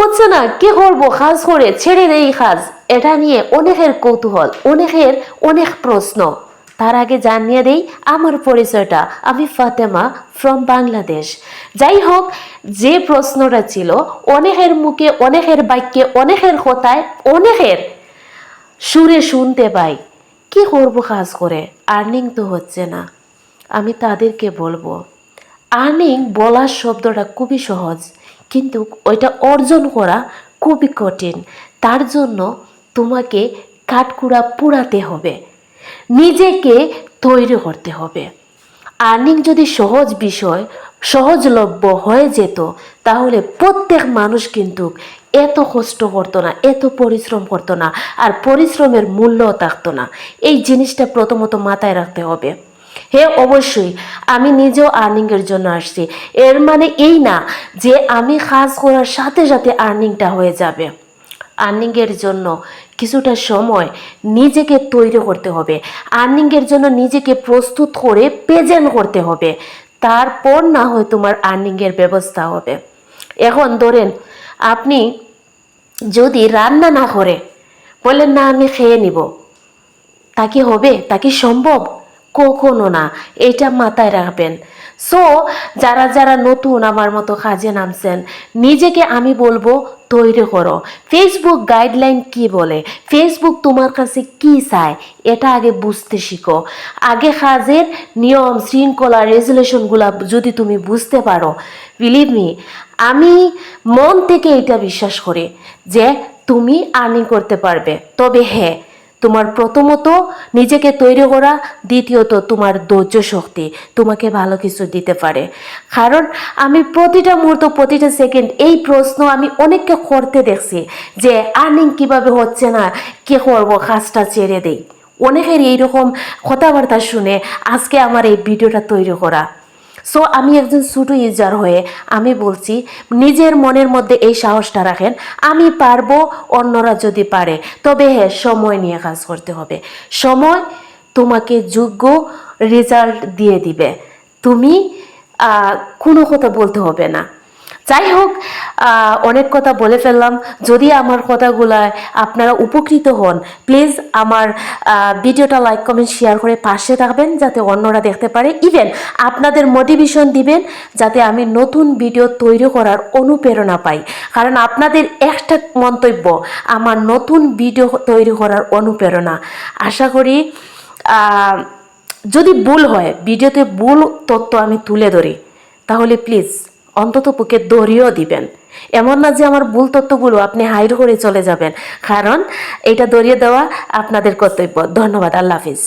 হচ্ছে না, কি করব? কাজ করে ছেড়ে দেই কাজ এটা নিয়ে অনেকের কৌতূহল, অনেকের অনেক প্রশ্ন। তার আগে জানিয়ে দেই আমার পরিচয়টা। আমি ফাতেমা ফ্রম বাংলাদেশ। যাই হোক, যে প্রশ্নটা ছিল, অনেকের মুখে, অনেকের বাক্যে, অনেকের কথায়, অনেকের সুরে শুনতে পাই। কি করব কাজ করে? আর্নিং তো হচ্ছে না। আমি তাদেরকে বলব আর্নিং বলার শব্দটা খুবই সহজ। কিন্তু ওইটা অর্জন করা খুবই কঠিন। তার জন্য তোমাকে কাঠকুড়া পুড়াতে হবে। নিজেকে তৈরি করতে হবে। আর্নিং যদি সহজ বিষয়, সহজলভ্য হয়ে যেত, তাহলে প্রত্যেক মানুষ কিন্তু এত কষ্ট করতো না, এত পরিশ্রম করতো না, আর পরিশ্রমের মূল্যও থাকতো না। এই জিনিসটা প্রথমত মাথায় রাখতে হবে। হ্যাঁ অবশ্যই, আমি নিজেও আর্নিংয়ের জন্য আসছি। এর মানে এই না যে আমি কাজ করার সাথে সাথে আর্নিংটা হয়ে যাবে। আর্নিংয়ের জন্য কিছুটা সময় নিজেকে তৈরি করতে হবে। আর্নিংয়ের জন্য নিজেকে প্রস্তুত করে প্রেজেন্ট করতে হবে। তারপর না হয় তোমার আর্নিংয়ের ব্যবস্থা হবে। এখন ধরেন, আপনি যদি রান্না না করে বলেন না, আমি খেয়ে নিব। তা কি হবে? তা কি সম্ভব? কখনো না, এটা মাথায় রাখবেন। সো যারা যারা নতুন আমার মতো কাজে নামছেন, নিজেকে আমি বলব তৈরি করো। ফেসবুক গাইডলাইন কি বলে? ফেসবুক তোমার কাছে কি চায়? এটা আগে বুঝতে শিখো। আগে কাজের নিয়ম, শৃঙ্খলা রেজুলেশনগুলো যদি তুমি বুঝতে পারো বিলিভ মি আমি মন থেকে এটা বিশ্বাস করি যে তুমি আর্নিং করতে পারবে। তবে হ্যাঁ তোমার প্রথমত নিজেকে তৈরি করা, দ্বিতীয়ত তোমার ধৈর্য শক্তি তোমাকে ভালো কিছু দিতে পারে। কারণ আমি প্রতিটা মুহূর্ত, প্রতিটা সেকেন্ড এই প্রশ্ন আমি অনেককে করতে দেখছি যে আর্নিং কীভাবে হচ্ছে না, কে করব, কাজটা ছেড়ে দেই। অনেকের এইরকম কথাবার্তা শুনে আজকে আমার এই ভিডিওটা তৈরি করা। সো আমি একজন ছোটো ইউজার হয়ে আমি বলছি, নিজের মনের মধ্যে এই সাহসটা রাখেন। আমি পারব, অন্যরা যদি পারে। তবে হ্যাঁ সময় নিয়ে কাজ করতে হবে। সময় তোমাকে যোগ্য রেজাল্ট দিয়ে দিবে। তুমি কোনো কথা বলতে হবে না। যাই হোক অনেক কথা বলে ফেললাম। যদি আমার কথাগুলায় আপনারা উপকৃত হন প্লিজ আমার ভিডিওটা লাইক কমেন্ট শেয়ার করে পাশে থাকবেন যাতে অন্যরা দেখতে পারে। ইভেন আপনাদের মোটিভেশন দিবেন যাতে আমি নতুন ভিডিও তৈরি করার অনুপ্রেরণা পাই। কারণ আপনাদের একটা মন্তব্য, আমার নতুন ভিডিও তৈরি করার অনুপ্রেরণা। আশা করি যদি ভুল হয় ভিডিওতে ভুল তথ্য আমি তুলে ধরি। তাহলে প্লিজ অন্তত পক্ষে দড়িও দিবেন। এমন না যে আমার ভুল তত্ত্বগুলো আপনি হাইড করে চলে যাবেন। কারণ এটা দড়িয়ে দেওয়া আপনাদের কর্তব্য। ধন্যবাদ। আল্লাহ হাফিজ।